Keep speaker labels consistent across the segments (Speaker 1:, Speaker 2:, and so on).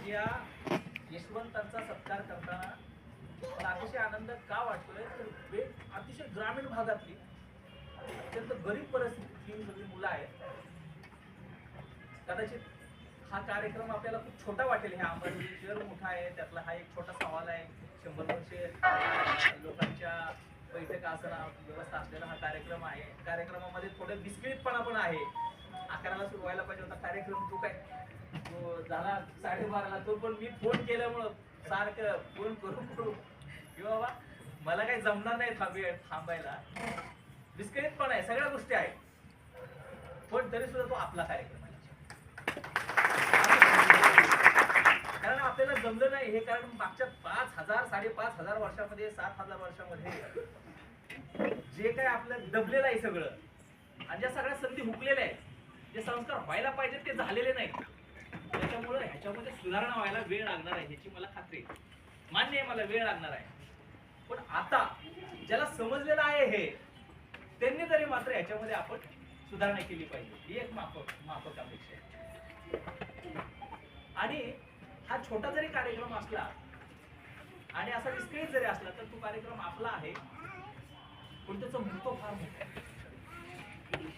Speaker 1: आज या यशवंतांचा सत्कार करताना मला अतिशय आनंद का वाटतोय? तर अतिशय ग्रामीण भागातली अत्यंत गरीब परिस्थितीतली सगळी मुलं आहेत. कदाचित हा कार्यक्रम आपल्याला खूप छोटा वाटेल. ह्या अंबाजोगाई शहर मोठा आहे त्यातला हा एक छोटा सवाल आहे. शंभर दोनशे लोकांच्या बैठक असणं व्यवस्था असलेला हा कार्यक्रम आहे. कार्यक्रमामध्ये थोडं बिस्किटपणा पण आहे. अकराला सुरू व्हायला पाहिजे होता कार्यक्रम तो काय हो, झाला साडेबाराला. तो पण मी फोन केल्यामुळं सारखं फोन करून करू की बाबा मला काही जमणार नाही थांबे थांबायला. विस्कळीत पण आहे सगळ्या गोष्टी आहेत. पण तरी सुद्धा तो आपला कार्यक्रम आहे. कारण आपल्याला जमलं नाही हे कारण मागच्या पाच हजार साडेपाच हजार वर्षामध्ये सात हजार वर्षामध्ये जे काय आपलं दबलेलं आहे सगळं आणि ज्या सगळ्या संधी हुकलेल्या आहेत जे संस्कार व्हायला पाहिजेत ते झालेले नाहीत. त्याच्यामुळे ह्याच्यामध्ये सुधारणा व्हायला वेळ लागणार आहे ह्याची मला खात्री मान्य आहे मला वेळ लागणार आहे. पण आता ज्याला समजलेलं आहे हे त्यांनी तरी मात्र याच्यामध्ये आपण सुधारणा केली पाहिजे. ही एक माफक माफक अपेक्षा आहे. आणि हा छोटा जरी कार्यक्रम असला आणि असा विस्कळीत जरी असला तर तो कार्यक्रम आपला आहे. पण त्याचं महत्त्व फार मोठं आहे.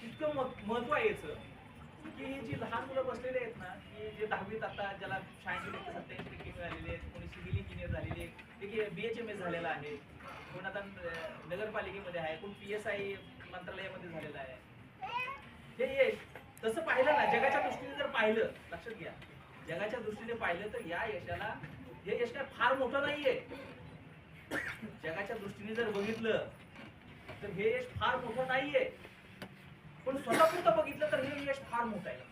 Speaker 1: इतकं महत्त्व आहे याचं. जी लहान मुलं बसलेले आहेत ना की जे दहावीत आता ज्याला शहाऐंशी टक्के सत्याऐंशी टक्के मिळालेले आहेत कोणी सिव्हिल इंजिनियर झालेले आहेत बी एच एम एस झालेला आहे. कोण आता नगरपालिकेमध्ये आहे कोण पी एस आय मंत्रालयामध्ये झालेला आहे. हे यश तसं पाहिलं ना जगाच्या दृष्टीने जर पाहिलं लक्षात घ्या जगाच्या दृष्टीने पाहिलं तर या यशाला हे यश काय फार मोठं नाहीये. जगाच्या दृष्टीने जर बघितलं तर हे यश फार मोठं नाहीये. पण स्वतःपुरतं बघितलं तर हे यश फार मोठं आहे.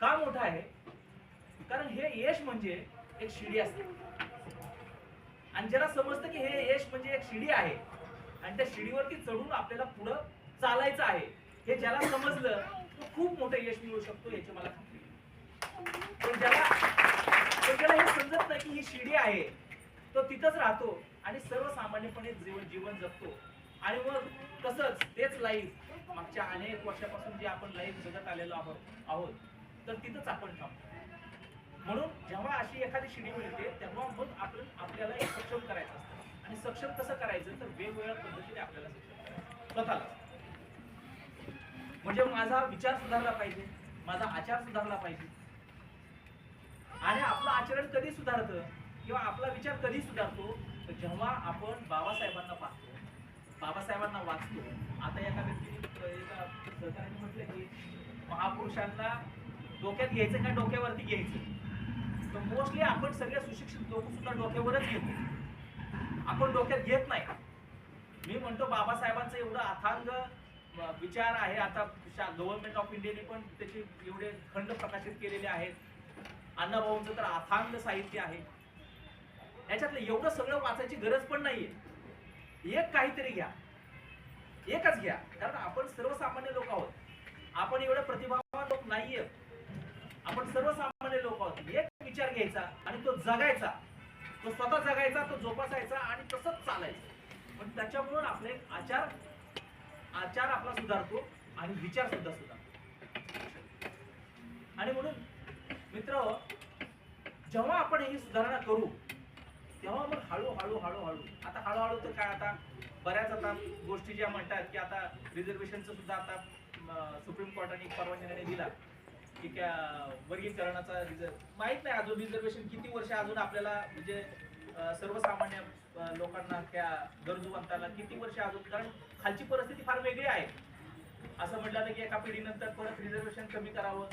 Speaker 1: का मोठं आहे? कारण हे यश म्हणजे एक शिडी असते. आणि ज्याला समजतं की हे यश म्हणजे एक शिडी आहे आणि त्या शिडीवरती चढून आपल्याला पुढं चालायचं आहे हे ज्याला समजलं तो खूप मोठं यश मिळू शकतो याची मला खात्री पण ज्याला पण ज्याला हे समजत नाही की ही शिडी आहे तो तिथंच राहतो आणि सर्वसामान्यपणे जीवन जीवन जगतो. आणि मग तसंच तेच लाईफ मागच्या अनेक वर्षापासून जे आपण लाईफ जगत आलेलो आहोत आहोत तर तिथंच आपण थांबतो म्हणून जेव्हा अशी एखादी शिडी मिळते तेव्हा मग आपण आपल्याला सक्षम करायचं असतं. आणि सक्षम कसं करायचं? तर वेगवेगळ्या पद्धतीने आपल्याला सक्षम करायचं. स्वतःला. म्हणजे माझा विचार सुधारला पाहिजे. माझा आचार सुधारला पाहिजे. आणि आपलं आचरण कधी सुधारतं? किंवा आपला विचार कधी सुधारतो? तर जेव्हा आपण बाबासाहेबांना पाहतो बाबासाहेबांना वाचतो आता एका व्यक्तीने एका सरकारने म्हटलं की महापुरुषांना डोक्यात घ्यायचं का डोक्यावरती घ्यायचं? तर मोस्टली आपण सगळे सुशिक्षित लोक सुद्धा डोक्यावरच घेतो. आपण डोक्यात घेत नाही. मी म्हणतो बाबासाहेबांचं एवढं अथांग विचार आहे. आता गव्हर्नमेंट ऑफ इंडियाने पण त्याचे एवढे खंड प्रकाशित केलेले आहेत. अण्णाभाऊंचं तर अथांग साहित्य आहे. याच्यातलं एवढं सगळं वाचायची गरज पण नाहीये. एक काहीतरी घ्या. एकच घ्या. कारण आपण सर्वसामान्य लोक आहोत. आपण एवढं प्रतिभावान लोक नाहीये. आपण सर्वसामान्य लोक आहोत. एक विचार घ्यायचा आणि तो जगायचा. तो स्वतः जगायचा तो जोपासायचा आणि तसंच चालायचं. पण त्याच्यामुळे आपले आचार आचार आपला सुधारतो आणि विचार सुद्धा सुधारतो. आणि म्हणून मित्र जेव्हा आपण ही सुधारणा करू तेव्हा मग हळूहळू हळूहळू. आता हळूहळू तर काय आता? बऱ्याच आता गोष्टी ज्या म्हणतात की आता रिझर्वेशनचं सुद्धा आता सुप्रीम कोर्टाने परवानगी दिला. की त्या वर्गीकरणाचा रिझर्व माहीत नाही अजून रिझर्वेशन किती वर्ष अजून आपल्याला म्हणजे सर्वसामान्य लोकांना त्या गरजूवंताला किती वर्ष अजून कारण खालची परिस्थिती फार वेगळी आहे. असं म्हटलं की एका पिढीनंतर परत रिझर्वेशन कमी करावं.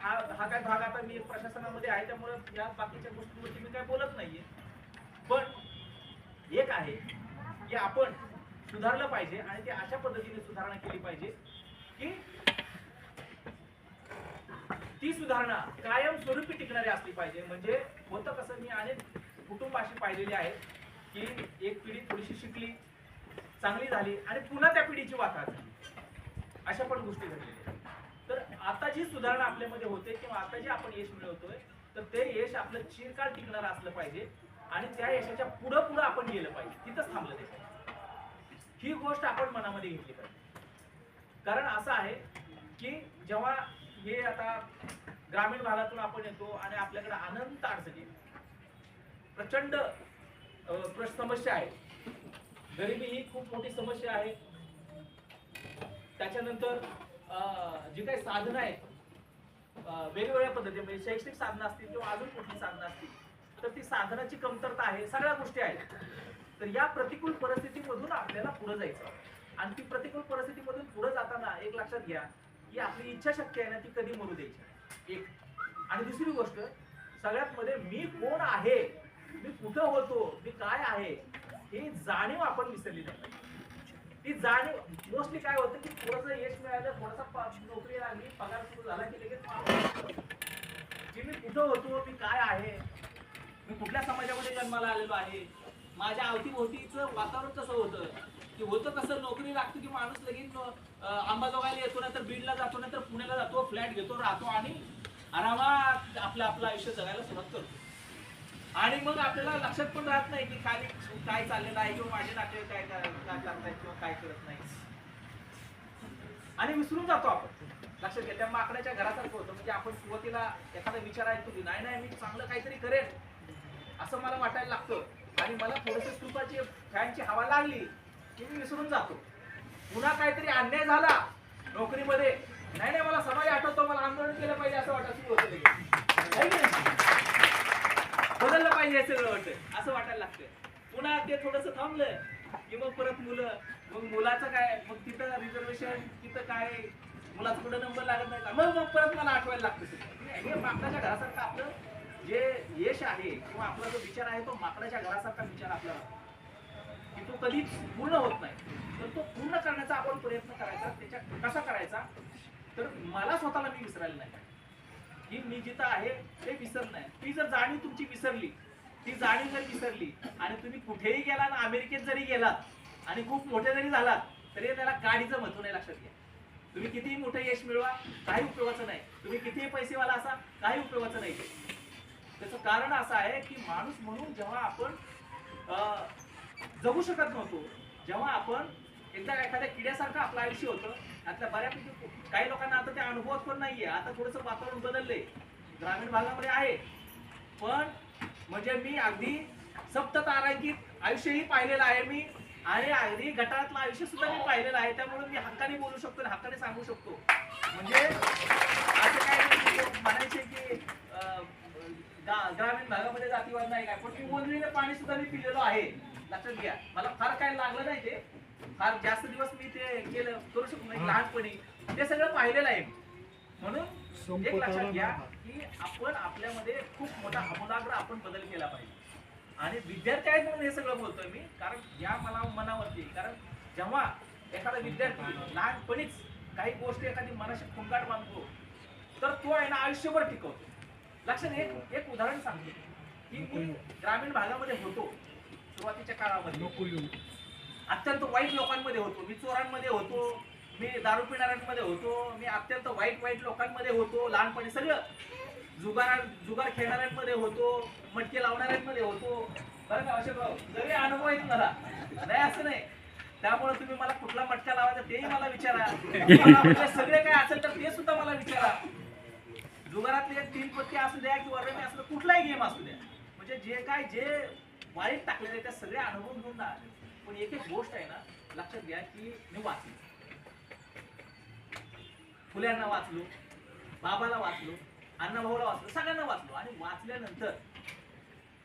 Speaker 1: हा हा काय भाग आता मी प्रशासनामध्ये आहे त्यामुळे या बाकीच्या गोष्टींवरती मी काय बोलत नाहीये. पण एक आहे की आपण सुधारलं पाहिजे आणि ते अशा पद्धतीने सुधारणा केली पाहिजे की ती सुधारणा कायम स्वरूपी टिकणारी असली पाहिजे. म्हणजे होतं कसं मी अनेक कुटुंब अशी पाहिलेली आहेत की एक पिढी थोडीशी शिकली चांगली झाली आणि पुन्हा त्या पिढीची वाताहत झाली. अशा पण गोष्टी घडलेल्या आहेत. तर आता जी सुधारणा आपल्यामध्ये होते किंवा आता जे आपण यश मिळवतोय तर ते यश आपलं चिरकाळ टिकणारं असलं पाहिजे आणि त्या यशाच्या पुढं पुढं आपण गेलं पाहिजे. तिथंच थांबलं ते पाहिजे. ही गोष्ट आपण मनामध्ये घेतली पाहिजे. कारण असं आहे की जेव्हा हे आता ग्रामीण भागातून आपण येतो आणि आपल्याकडे अनंत अडचणी प्रचंड प्र- समस्या आहे. गरिबी ही खूप मोठी समस्या आहे. त्याच्यानंतर जी काही साधनं आहेत वेगवेगळ्या पद्धती म्हणजे शैक्षणिक साधनं असतील किंवा अजून कुठली साधनं असतील तर ती साधनाची कमतरता आहे सगळ्या गोष्टी आहेत. तर या प्रतिकूल परिस्थितीमधून आपल्याला पुढे जायचं आणि ती प्रतिकूल परिस्थितीमधून पुढे जाताना एक लक्षात घ्या ही आपली इच्छा शक्य आहे ना ती कधी मरू द्यायची एक. आणि दुसरी गोष्ट सगळ्यात मध्ये मी कोण आहे मी कुठं होतो मी काय आहे ही जाणीव आपण विसरली नाही ती जाणीव मोस्टली काय होतं की थोडंसं यश मिळालं थोडासा नोकरी लागली पगार सुरू झाला की लगेच माणूस की मी कुठं होतो मी काय आहे मी कुठल्या समाजामध्ये जन्माला आलेलो आहे माझ्या अवतीभोवतीचं वातावरण कसं होतं की होतं कसं नोकरी लागते की माणूस लगेच अंबाजोगायला येतो ना तर बीडला जातो ना तर पुण्याला जातो फ्लॅट घेतो राहतो आणि आरामात आपलं आपलं आयुष्य जगायला सुरुवात करतो. आणि मग आपल्याला लक्षात पण राहत नाही की खाली काय चाललेलं आहे किंवा माझे नाते काय काय करतायत किंवा काय करत नाही आणि विसरून जातो आपण. लक्षात घ्या त्या माकड्याच्या घरासारखं होतं. म्हणजे आपण सुरुवातीला एखादा विचार आहे तुझी नाही नाही मी चांगलं काहीतरी करेन. असं मला वाटायला लागतं. आणि मला थोडस स्तूपाची फॅनची हवा लागली की मी विसरून जातो. पुन्हा काहीतरी अन्याय झाला नोकरीमध्ये. नाही नाही मला समाज आठवतो मला आंदोलन केलं पाहिजे असं वाटत नाही? बदललं पाहिजे हे सगळं वाटतं असं वाटायला लागतं पुन्हा ते थोडस थांबलं की मग परत मुलं मग मुलाचं काय मग तिथं रिझर्वेशन तिथं काय मुलाचा कुठं नंबर लागत नाही का? मग मग परत मला आठवायला लागतं हे माकडाच्या घरासारखं आपलं जे यश आहे किंवा आपला जो विचार आहे तो माकडाच्या घरासारखा विचार आपल्याला. की तो कधीच पूर्ण होत नाही. तर तो पूर्ण करण्याचा आपण प्रयत्न करायचा त्याच्या कसा करायचा? तर मला स्वतःला मी विसरायला नाही की मी जिथं आहे ते विसर नाही. ती जर जाणीव तुमची विसरली ती जाणीव जर विसरली आणि तुम्ही कुठेही गेला ना अमेरिकेत जरी गेलात आणि खूप मोठे जरी झालात तरी त्याला गाडीचं महत्त्व नाही लक्षात घ्या. तुम्ही कितीही मोठं यश मिळवा काही उपयोगाचं नाही. तुम्ही कितीही पैसेवाला असा काही उपयोगाचं नाही. त्याचं कारण असं आहे की माणूस म्हणून जेव्हा आपण अं, जगू शकत नव्हतो. जेव्हा आपण एकदा एखाद्या किड्यासारखं आपलं आयुष्य होतं त्यातल्या बऱ्यापैकी काही लोकांना आता ते अनुभवत पण नाहीये. आता थोडंसं वातावरण बदललंय. ग्रामीण भागामध्ये आहे. पण म्हणजे मी अगदी सप्त तारांकित आयुष्यही पाहिलेलं आहे मी. आणि अगदी गटारातलं आयुष्य सुद्धा मी पाहिलेलं आहे. त्यामुळे मी हक्काने बोलू शकतो आणि हक्काने सांगू शकतो. म्हणजे असं काय म्हणायचे की ग्रामीण भागामध्ये जातीवाद नाही काय पण मी बोललेलं पाणी सुद्धा मी पिलेलो आहे. लक्षात घ्या. मला फार काय लागलं नाही ते. फार जास्त दिवस मी ते केलं करू शकतो नाही लहानपणी. ते सगळं पाहिलेलं आहे. म्हणून एक लक्षात घ्या की आपण आपल्यामध्ये खूप मोठा आमूलाग्र आपण बदल केला पाहिजे. आणि विद्यार्थी आहेत म्हणून हे सगळं बोलतोय मी कारण या मला मनावरती. कारण जेव्हा एखादा विद्यार्थी लहानपणीच काही गोष्टी एखादी मनाशी खुंगाट बांधतो तर तो आहे ना आयुष्यभर टिकवतो. लक्षात एक एक उदाहरण सांगतो. की मी ग्रामीण भागामध्ये होतो. सुरुवातीच्या काळामध्ये. अत्यंत वाईट लोकांमध्ये होतो. मी चोरांमध्ये होतो. मी दारू पिणाऱ्यांमध्ये होतो. मी अत्यंत वाईट वाईट लोकांमध्ये होतो. लहानपणी सगळं जुगार जुगार खेळणाऱ्यांमध्ये होतो. मटके लावणाऱ्यांमध्ये होतो. बरं का अशोक जरी अनुभव आहेत मला नाही असं नाही. त्यामुळे तुम्ही मला कुठला मटका लावायचा तेही मला विचारा. सगळे काय असेल तर ते सुद्धा मला विचारा. जुगारातले तीन पत्ते असू द्या किंवा रमी असू द्या कुठलाही गेम असू द्या. म्हणजे जे काय जे वाईट टाकलेले त्या सगळ्या अनुभव घेऊन ना पण एक एक गोष्ट आहे ना लक्षात घ्या की मी वाचलो. फुल्यांना वाचलो बाबाला वाचलो अण्णाभाऊला वाचलो सगळ्यांना वाचलो. आणि वाचल्यानंतर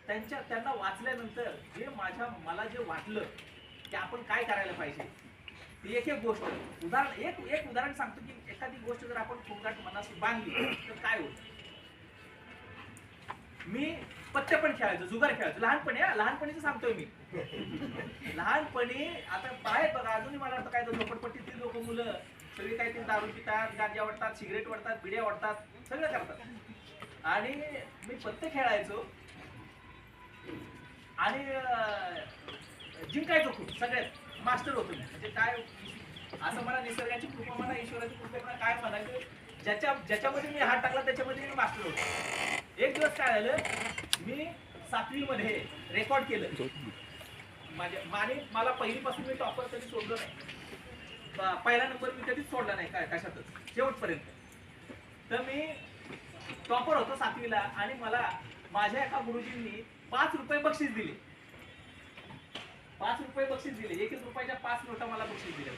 Speaker 1: त्यांच्या त्यांना वाचल्यानंतर जे माझ्या मला जे वाटलं की आपण काय करायला पाहिजे ती एक एक गोष्ट. उदाहरण एक एक उदाहरण सांगतो की एखादी गोष्ट जर आपण खोंगाट मनास बांधली तर काय होतं मी पत्ते पण खेळायचो जुगार खेळायचो. लहानपणी हा, लहानपणीच सांगतोय मी. लहानपणी आता बाहेर बघा अजूनही मला वाटतं काय तर झोपडपट्टीतील लोक मुलं सगळी काहीतरी दारू पितात गांजा वाटतात सिगरेट वाटतात बिड्या वाटतात सगळं करतात. आणि मी पत्ते खेळायचो. आणि जिंकायचो खूप सगळ्यात मास्टर होतो मी. म्हणजे काय असं मला निसर्गाची कृपा म्हणा ईश्वराची कृपा म्हणा काय म्हणायचं ज्याच्या ज्याच्यामध्ये मी हात टाकला त्याच्यामध्ये मी मास्टर होतो. एक दिवस काय झालं मी सातवीमध्ये रेकॉर्ड केलं. माझ्या माने मला पहिलीपासून मी टॉपर कधी सोडलं नाही. पहिला नंबर मी कधीच सोडला नाही काय कशातच. शेवटपर्यंत. तर मी टॉपर होतो सातवीला आणि मला माझ्या एका गुरुजींनी पाच रुपये बक्षीस दिले. पाच रुपये बक्षीस दिले. एक एक रुपयाच्या पाच नोटा मला बक्षीस दिल्या.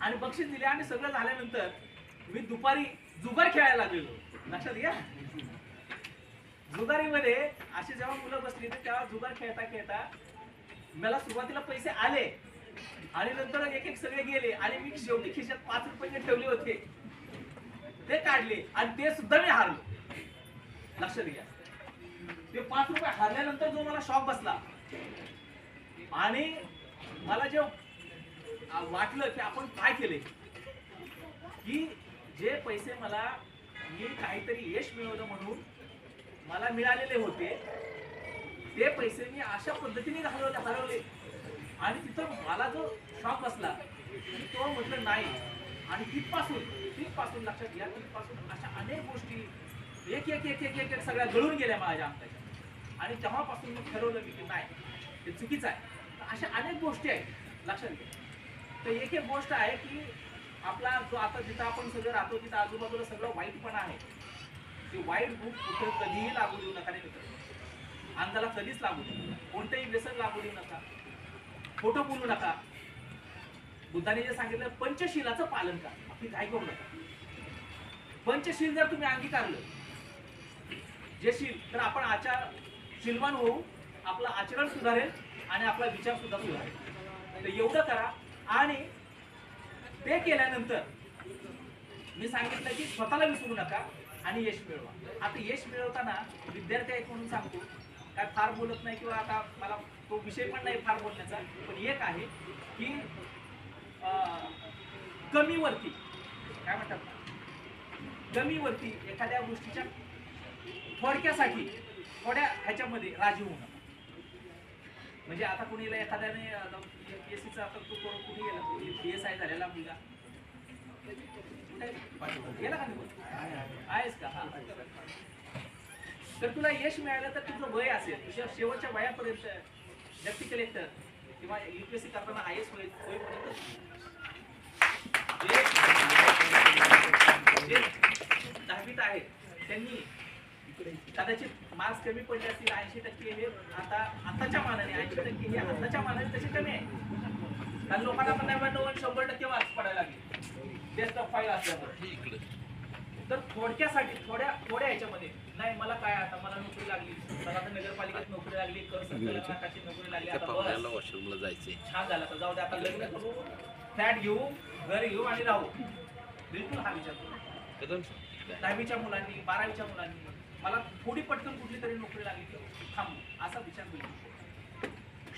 Speaker 1: आणि बक्षीस दिले आणि सगळं झाल्यानंतर मी दुपारी जुगार खेळायला लागलेलो. लक्षात घ्या. जुगारीमध्ये अशी जेव्हा मुलं बसली तर तेव्हा जुगार खेळता खेळता मला सुरुवातीला पैसे आले. आणि नंतर एक एक सगळे गेले. आणि मी शेवटी खिशात पाच रुपये ठेवले होते. ते काढले. आणि ते सुद्धा मी हारलो. लक्षात घ्या. ते पाच रुपये हारल्यानंतर जो मला शॉक बसला. आणि मला जे वाटलं की आपण काय केले की जे पैसे मला मी काहीतरी यश मिळवलं म्हणून मला मिळालेले होते. ते पैसे मी अशा पद्धतीने घालवले हरवले आणि तिथं मला जो शॉक बसला की तो म्हटलं नाही. आणि तिथपासून तिथपासून लक्षात घ्या तिथपासून अशा अनेक गोष्टी एक एक एक एक एक एक सगळ्या गळून गेल्या माझ्या अंगाच्या आणि तेव्हापासून मी ठरवलं मी की नाही. हे चुकीचं आहे. तर अशा अनेक गोष्टी आहेत. लक्षात घ्या. तर एक एक गोष्ट आहे की आपला जो आता जिथं आपण सगळं राहतो तिथं आजूबाजूला सगळं वाईटपणा आहे. ते वाईट बुक कुठं कधीही लागू देऊ नका नाही मित्र. अंगाला कधीच लागू देऊ नका. कोणतंही व्यसन लागू देऊ नका. खोटं बोलू नका. बुद्धाने जे सांगितलं पंचशीलाचं पालन करा. आपली काय करू नका? पंचशील जर तुम्ही अंगीकारलं जे शील तर आपण आचार शीलवान होऊ आपलं आचरण सुधारेल आणि आपला विचार सुद्धा सुधारेल. तर एवढं करा. आणि ते केल्यानंतर मी सांगितलं की स्वतःला विसरू नका. आणि यश मिळवा. आता यश मिळवताना विद्यार्थी आहेत म्हणून सांगतो काय फार बोलत नाही किंवा आता मला तो विषय पण नाही फार बोलण्याचा पण एक आहे की कमीवरती काय म्हणतात कमीवरती एखाद्या गोष्टीच्या थोडक्यासाठी थोड्या ह्याच्यामध्ये राजी होऊ नका. म्हणजे आता कुणीला एखाद्याने आता एस सीचा आता तो कोण- कुठे गेला पी एस आय झालेला मुलगा. गेला का निघून आहेस का? हा. तर तुला यश मिळालं तर तुझं वय असेल. तुझ्या शेवटच्या वयापर्यंत डेप्टी कलेक्टर किंवा युपीएससी करताना आय एस होईल होईपर्यंत दहावीत आहेत त्यांनी कदाचित मार्क्स कमी पडले असतील ऐंशी टक्के हे आता आताच्या मानाने ऐंशी टक्के हे आताच्या मानाने तसे कमी आहे. कारण लोकांना पण नव्याण्णव शंभर टक्के मार्क्स पडायला लागले. ऑफ फाईव्ह असल्यामुळे. तर थोडक्यासाठी थोड्या थोड्या ह्याच्यामध्ये नाही मला काय आता मला नोकरी लागली. मला आता नगरपालिकेत नोकरी लागली कर संकलनाची नोकरी लागली आता बस.
Speaker 2: वॉशरूमला
Speaker 1: छान झालं तर जाऊ दे आता लग्न करू. फ्लॅट घेऊ घर घेऊ आणि राहू. बिलकुल हा विचार करू. दहावीच्या मुलांनी बारावीच्या मुलांनी मला थोडी पटकन कुठली तरी नोकरी लागली की थांबू असा विचार बिलकुल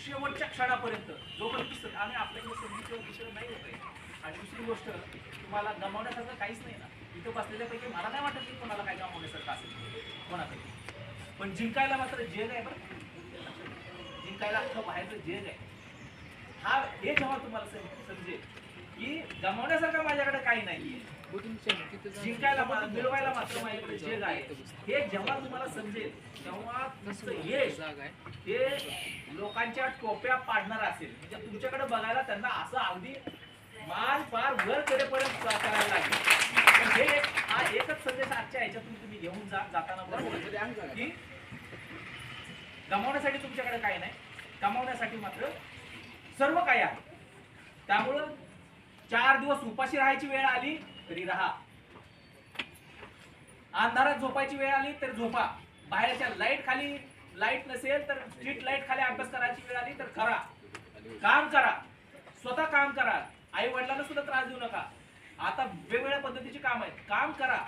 Speaker 1: शेवटच्या क्षणापर्यंत जोपर्यंत आणि आपल्याकडे संधीचं दुसरं नाही होत आहे. आणि दुसरी गोष्ट तुम्हाला गमावण्यासारखं काहीच नाही ना. इथं बसलेल्यापैकी मला नाही वाटत की कोणाला काय गमावण्यासारखं असेल. कोणापैकी पण जिंकायला मात्र जग आहे बरं जिंकायला अख्खं बाहेरचं जग आहे. हा हे जेव्हा तुम्हाला समजेल की गमावण्यासारखं माझ्याकडे काही नाही जिंकायला मा- मिळवायला मात्र माझ्याकडे जग आहे. हे जेव्हा तुम्हाला समजेल तेव्हा तुमचं यश हे लोकांच्या टोप्या पाडणार असेल. म्हणजे तुमच्याकडे बघायला त्यांना असं अगदी मान पार वर करेपर्यंत करायला लागेल. पण हे एक हा एकच संदेश आजच्या ह्याच्यातून तुम्ही घेऊन जा जाताना बरोबर की गमावण्यासाठी तुमच्याकडे काही नाही. कमावण्यासाठी मात्र सर्व काही आहे. त्यामुळं चार दिवस उपाशी राहायची वेळ आली तरी राहा. अंधारात झोपायची वेळ आली तर झोपा. बाहेरच्या लाइट खाली लाइट नसेल तर स्ट्रीट लाइट खाली अभ्यास करायची वेळ आली तर करा काम करा. स्वतः काम करा. आई वडिलांना सुद्धा त्रास देऊ नका. आता वेगवेगळ्या पद्धतीचे काम आहेत. काम करा.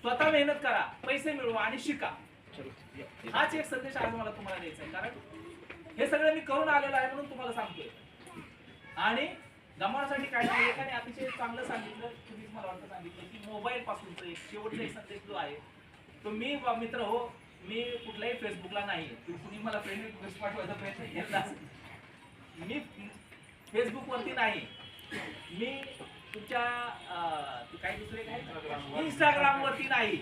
Speaker 1: स्वतः मेहनत करा. पैसे मिळवा आणि शिका. हाच एक संदेश आज मला तुम्हाला द्यायचा आहे. कारण हे सगळं मी करून आलेलो आहे म्हणून तुम्हाला सांगतोय. आणि गमावण्यासाठी काय नाही. एकाने अतिशय चांगलं सांगितलं. तुम्हीच मला वाटतं सांगितलं की मोबाईल पासूनचा एक शेवटचा एक संदेश जो आहे तो मी मित्र हो मी कुठल्याही फेसबुकला नाही. तू कुणी मला फ्रेंड रिक्वेस्ट पाठवायचा प्रयत्न केला. मी फेसबुक वरती नाही. मी तुमच्या काही दुसरे काय इंस्टाग्राम वरती नाही.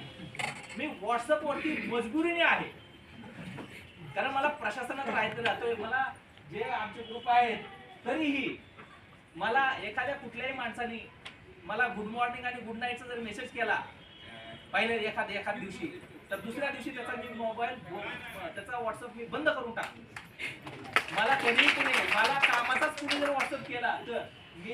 Speaker 1: मी व्हॉट्सअप वरती मजबुरीने आहे. कारण मला प्रशासनात राहायचं राहतोय मला जे आमचे ग्रुप आहेत तरीही मला एखाद्या कुठल्याही माणसाने मला गुड मॉर्निंग आणि गुड नाईटचा जर मेसेज केला पहिले एखाद्या एखाद दिवशी तर दुसऱ्या दिवशी त्याचा मी मोबाईल त्याचा व्हॉट्सअप मी बंद करून टाकतो. मला कधी कुणी मला कामाचाच कुणी जर व्हॉट्सअप केला तर मी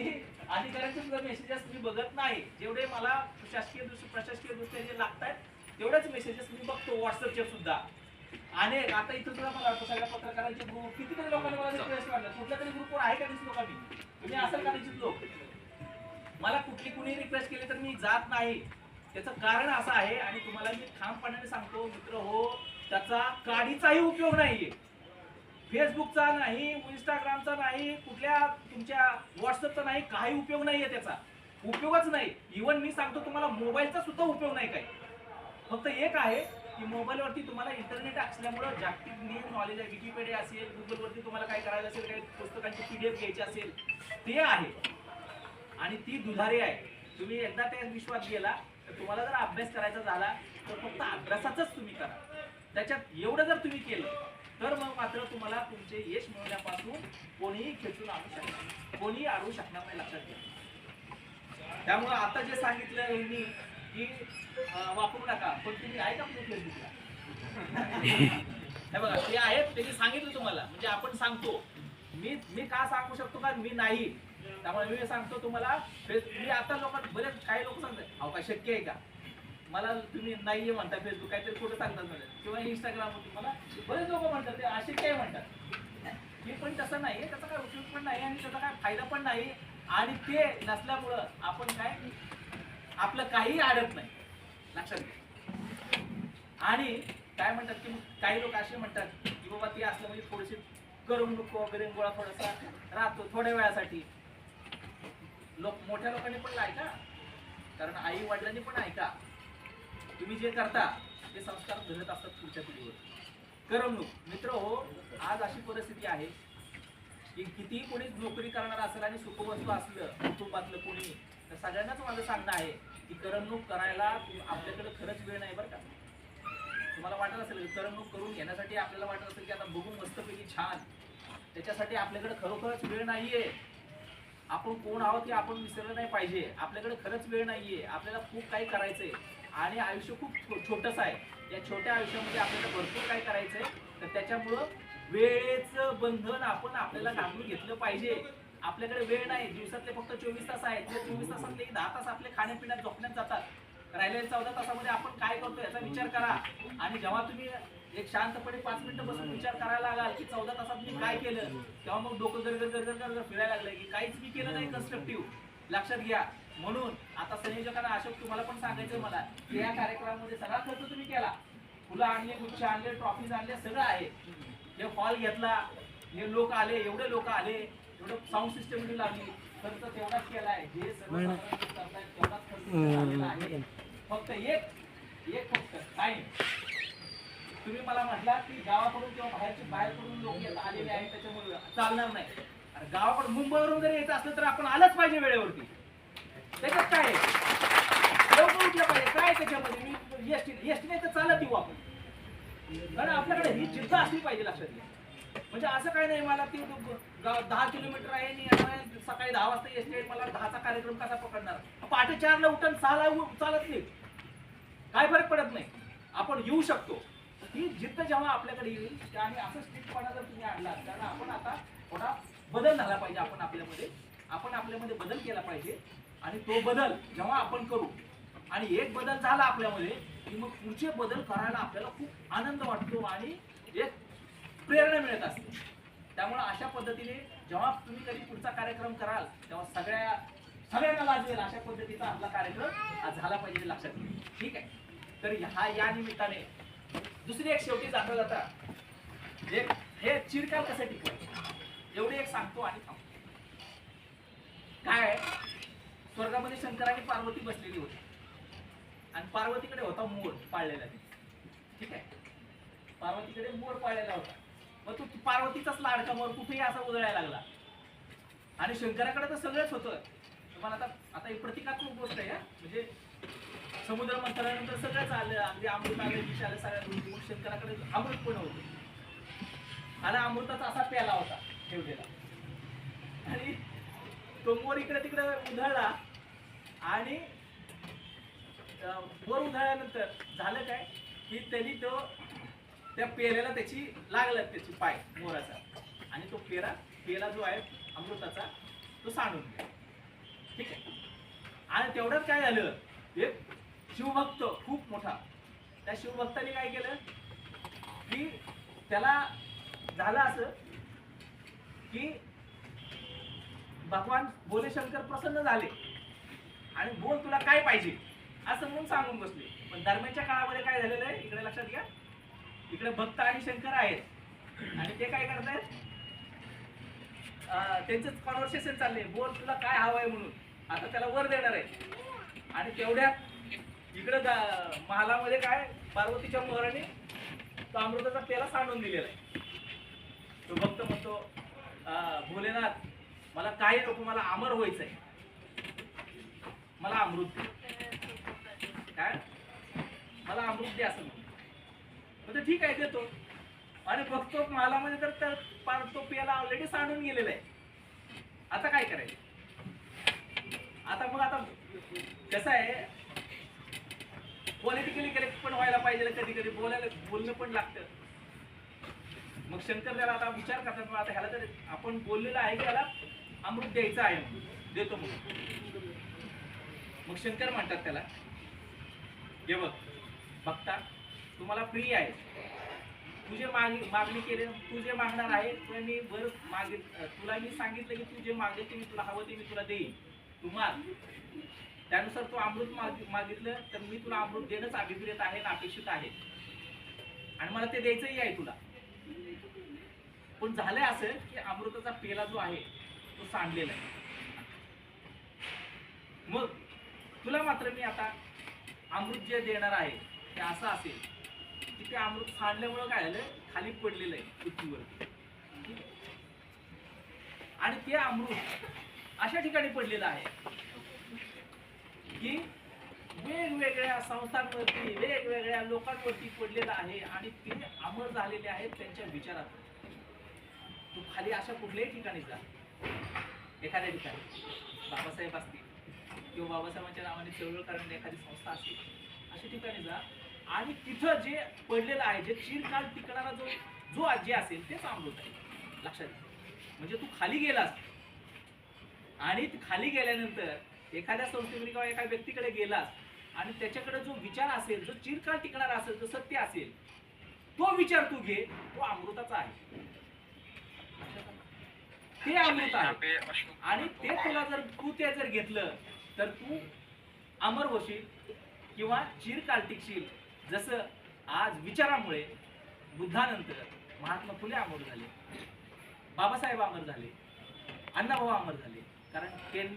Speaker 1: अधिकाऱ्यांचे सुद्धा मेसेजेस मी बघत नाही. जेवढे मला शासकीय दृष्टी प्रशासकीय दृष्ट्या जे लागतात तेवढेच मेसेजेस मी बघतो व्हॉट्सअपचे सुद्धा. आणि आता इथं सुद्धा मला वाटतं सगळ्या पत्रकारांचे ग्रुप कितीतरी लोकांनी मला रिक्वेस्ट मांडलं कुठल्या तरी ग्रुपवर आहे का दिसलो का मी? तुम्ही असेल का निश्चित लोक? मला कुठली कुणी रिक्वेस्ट केली तर मी जात नाही. त्याचं कारण असं आहे आणि तुम्हाला मी ठामपणाने सांगतो मित्र हो त्याचा काडीचाही उपयोग नाहीये. फेसबुकचा नाही इंस्टाग्रामचा नाही कुठल्या तुमच्या व्हॉट्सअपचा नाही काही उपयोग नाही आहे त्याचा. उपयोगच नाही. इवन मी सांगतो तुम्हाला मोबाईलचा सुद्धा उपयोग नाही काही. फक्त एक आहे की मोबाईलवरती तुम्हाला इंटरनेट असल्यामुळं जागतिक न्यूज नॉलेज आहे. विकिपीडिया असेल गुगलवरती तुम्हाला काय करायचं असेल काही पुस्तकांची पी डी एफ घ्यायची असेल ते आहे. आणि ती दुधारी आहे. तुम्ही एकदा त्या विश्वास गेला तर तुम्हाला जर अभ्यास करायचा झाला तर फक्त अभ्यासाचाच तुम्ही करा. त्याच्यात एवढं जर तुम्ही केलं तर मग मात्र तुम्हाला तुमचे यश मिळवण्यापासून कोणीही खेचून आणू शकणार कोणीही आणू शकणार नाही लक्षात घ्या. त्यामुळे आता जे सांगितलं यांनी की वापरू नका पण तुम्ही आहे का फेसबुकला हे बघा ते आहेत त्यांनी सांगितलं तुम्हाला म्हणजे आपण सांगतो. मी मी का सांगू शकतो का? मी नाही. त्यामुळे मी सांगतो तुम्हाला मी आता लोकांना बरेच काही लोक सांगतात अहो काय शक्य आहे का? मला तुम्ही नाहीये म्हणता फेसबुक काहीतरी खोटं सांगतात मला किंवा इंस्टाग्राम होती मला बरेच लोक म्हणतात ते असे काय म्हणतात? हे पण तसं नाही त्याचा काय उपयोग पण नाही आणि त्याचा काय फायदा पण नाही. आणि ते नसल्यामुळं आपण काय आपलं काही अडत नाही. लक्षात घ्या. आणि काय म्हणतात की काही लोक असे म्हणतात की बाबा ते असलं म्हणजे थोडीशी करमणूक वगैरे गोळा थोडासा राहतो थोड्या वेळासाठी. लोक मोठ्या लोकांनी पण ऐका. कारण आई वडिलांनी पण ऐका. तुम्ही जे करता ते संस्कार घडत असतात पुढच्या पिढीवर. करमणूक. मित्र हो आज अशी परिस्थिती आहे की कितीही कोणी नोकरी करणार असेल आणि सुखवस्तू असलं कुटुंबातलं कोणी तर सगळ्यांनाच माझं सांगणं आहे की करमणूक करायला आपल्याकडे खरंच वेळ नाही बरं का. तुम्हाला वाटत असेल की करमणूक करून घेण्यासाठी आपल्याला वाटत असेल की आता बघून मस्तपैकी छान. त्याच्यासाठी आपल्याकडे खरोखरच वेळ नाहीये. आपण कोण आहोत हे आपण विसरलं नाही पाहिजे. आपल्याकडे खरंच वेळ नाहीये. आपल्याला खूप काही करायचंय. आणि आयुष्य खूप छोटंसं आहे. या छोट्या आयुष्यामध्ये आपल्याला भरपूर काय करायचंय. तर त्याच्यामुळं वेळेचं बंधन आपण आपल्याला घालून घेतलं पाहिजे. आपल्याकडे वेळ नाही. दिवसातले फक्त चोवीस तास आहेत. त्या चोवीस तासातले एक दहा तास आपले खाण्यापिण्यात झोपण्यात जातात. राहिलेल्या चौदा तासामध्ये आपण काय करतो याचा विचार करा. आणि जेव्हा तुम्ही एक शांतपणे पाच मिनिटं बसून विचार करायला लागाल की चौदा तासात मी काय केलं तेव्हा मग डोकं गरगर गरगर गरगर फिरायला लागलं की काहीच मी केलं नाही कन्स्ट्रक्टिव्ह लक्षात घ्या म्हणून आता संयोजकांना अशोक तुम्हाला पण सांगायचं मला की या कार्यक्रमामध्ये सगळा खर्च तुम्ही केला. फुलं आणले गुच्छ आणले ट्रॉफीज आणले सगळं आहे. हे हॉल घेतला हे लोक आले एवढे लोक आले एवढं साऊंड सिस्टम लागली खर्च तेवढाच केलाय. जे सर्व करतायत तेवढाच खर्च आहे. फक्त एक एक फक्त टाइम तुम्ही मला म्हटला की गावाकडून किंवा बाहेरचे बाहेरकडून लोक येत आलेले आहेत त्याच्यामुळे चालणार नाही. गावाकडून मुंबईवरून जर यायचं असलं तर आपण आलंच पाहिजे वेळेवरती. त्याच्यात काय आहे? लवकर उठलं पाहिजे. काय त्याच्यामध्ये? मी एसटी एसटी नाही तर चालत येऊ आपण. कारण आपल्याकडे ही जिद्द असली पाहिजे लक्षात घ्या. म्हणजे असं काय नाही मला ती गाव दहा किलोमीटर आहे आणि येणार सकाळी दहा वाजता एसटी आहे मला दहाचा कार्यक्रम कसा पकडणार? पहाटे चारला उठून सहाला उ- चालत नाही. काय फरक पडत नाही. आपण येऊ शकतो. ही जिद्द जेव्हा आपल्याकडे येईल आणि असं स्ट्रिक्टपणा जर तुम्ही आणला कारण आपण आता थोडा बदल झाला पाहिजे आपण आपल्यामध्ये. आपण आपल्यामध्ये बदल केला पाहिजे. आणि तो बदल जेव्हा आपण करू आणि एक बदल झाला आपल्यामध्ये की मग पुढचे बदल करायला आपल्याला खूप आनंद वाटतो आणि एक प्रेरणा मिळत असते. त्यामुळे अशा पद्धतीने जेव्हा तुम्ही कधी पुढचा कार्यक्रम कराल तेव्हा सगळ्या सगळ्यांना लाजेल अशा पद्धतीचा आपला कार्यक्रम आज झाला पाहिजे लक्षात घ्या ठीक आहे? तर हा या निमित्ताने दुसरी एक शेवटी जाता जाता एक हे चिरकाल कसं टिकवायचं? एवढे एक सांगतो आणि थांबतो. काय आहे? स्वर्गामध्ये शंकर आणि पार्वती बसलेली होती. आणि पार्वतीकडे होता मोर पाळलेला ठीक आहे? पार्वतीकडे मोर पाळलेला होता. मग तो पार्वतीचाच लाडका मोर कुठेही असा उधळायला लागला. आणि शंकराकडे तर सगळंच होतं. तुम्हाला आता आता ही प्रतिकात्मक गोष्ट आहे म्हणजे समुद्र मंथनानंतर सगळंच आलं. अगदी अमृत आलं विष आलं सगळ्या शंकराकडे अमृत पण होतं. आणि अमृताचा असा प्याला होता ठेवलेला. आणि तो मोर इकडे तिकडे उधळला. आणि वर उधळल्यानंतर झालं काय? की त्यांनी तो त्या पेऱ्याला त्याची लागला त्याची पाय मोराचा. आणि तो पेरा पेला जो आहे अमृताचा तो सांडून गेला. ठीक आहे? आणि तेवढंच काय झालं? एक शिवभक्त खूप मोठा. त्या शिवभक्ताने काय केलं? की त्याला झालं असं की भगवान भोले शंकर प्रसन्न झाले. आणि बोल तुला काय पाहिजे? असं म्हणून सांगून बसले. पण दरम्यानच्या काळामध्ये काय झालेलं आहे? इकडे लक्षात घ्या. इकडे भक्त आणि शंकर आहेत. आणि ते काय करतायत? त्यांचं त्यांचंच कॉन्व्हर्सेशन चाललंय. बोल तुला काय हवं आहे म्हणून. आता त्याला वर देणार आहे. आणि तेवढ्यात इकडे महालामध्ये काय? पार्वतीच्या मोहराने तो अमृताचा पेला सांडून दिलेला आहे. तो भक्त म्हणतो भोलेनाथ मला काही नको मला अमर व्हायचं आहे मला अमृत काय? मला अमृत दे असं म्हणतो म्हणजे ठीक आहे देतो. अरे बघतो मला तर तर पार तो पेला ऑलरेडी सांडून गेलेला आहे. आता काय करायचं? आता मग आता कसं आहे? पॉलिटिकली करेक्ट पण व्हायला पाहिजे कधी कधी बोलायला बोलणं पण लागतं. मग शंकर त्याला आता विचार करतात मग आता ह्याला तर आपण बोललेलं आहे की याला अमृत द्यायचं आहे देतो म्हणून मग शंकर म्हणतात त्याला हे बघ बघता तुम्हाला फ्री आहे. तुझे माग मागणी मागणी तू जे मागणार आहे तुला मी बर मागित तुला मी सांगितलं की तू जे मागले ते मी तुला हवं ते मी तुला देईन. तू माग. त्यानुसार तू अमृत माग- मागितलं तर मी तुला अमृत देणंच अभिप्रेत आहे आणि अपेक्षित आहे. आणि मला ते द्यायचंही आहे तुला. पण झालंय असं की अमृताचा पेला जो आहे तो सांडलेला आहे. मग तुला मात्र मी आता अमृत जे देणार आहे ते असं असेल की ते अमृत सांडल्यामुळं काय झालं? खाली पडलेलं आहे पृथ्वीवर आणि ते अमृत अशा ठिकाणी पडलेलं आहे की वेगवेगळ्या संस्थांवरती वेगवेगळ्या लोकांवरती पडलेलं आहे आणि ते अमर झालेले आहेत त्यांच्या विचारात. तू खाली अशा कुठल्याही ठिकाणी जा. एखाद्या ठिकाणी. बाबासाहेब असतील. किंवा बाबासाहेबांच्या नावाने चळवळ करणारी एखादी संस्था असेल अशा ठिकाणी जा. आणि तिथं जे पडलेलं आहे जे चिरकाल टिकणारा जो जो आजी असेल तेच अमृत आहे लक्षात. म्हणजे तू खाली गेलास. आणि तू खाली गेल्यानंतर एखाद्या संस्थेकडे किंवा एका व्यक्तीकडे गेलास आणि त्याच्याकडे जो विचार असेल जो चिरकाल टिकणारा असेल जो सत्य असेल तो विचार तू घे तो अमृताचा आहे. ते अमृत आहे. आणि ते तुला जर तू ते जर घेतलं तर तू अमर होशील किंवा चिरकाल टिकशील जसं आज विचारामुळे बुद्धानंतर महात्मा फुले अमर झाले बाबासाहेब अमर झाले अण्णाभाऊ अमर झाले. कारण त्यांनी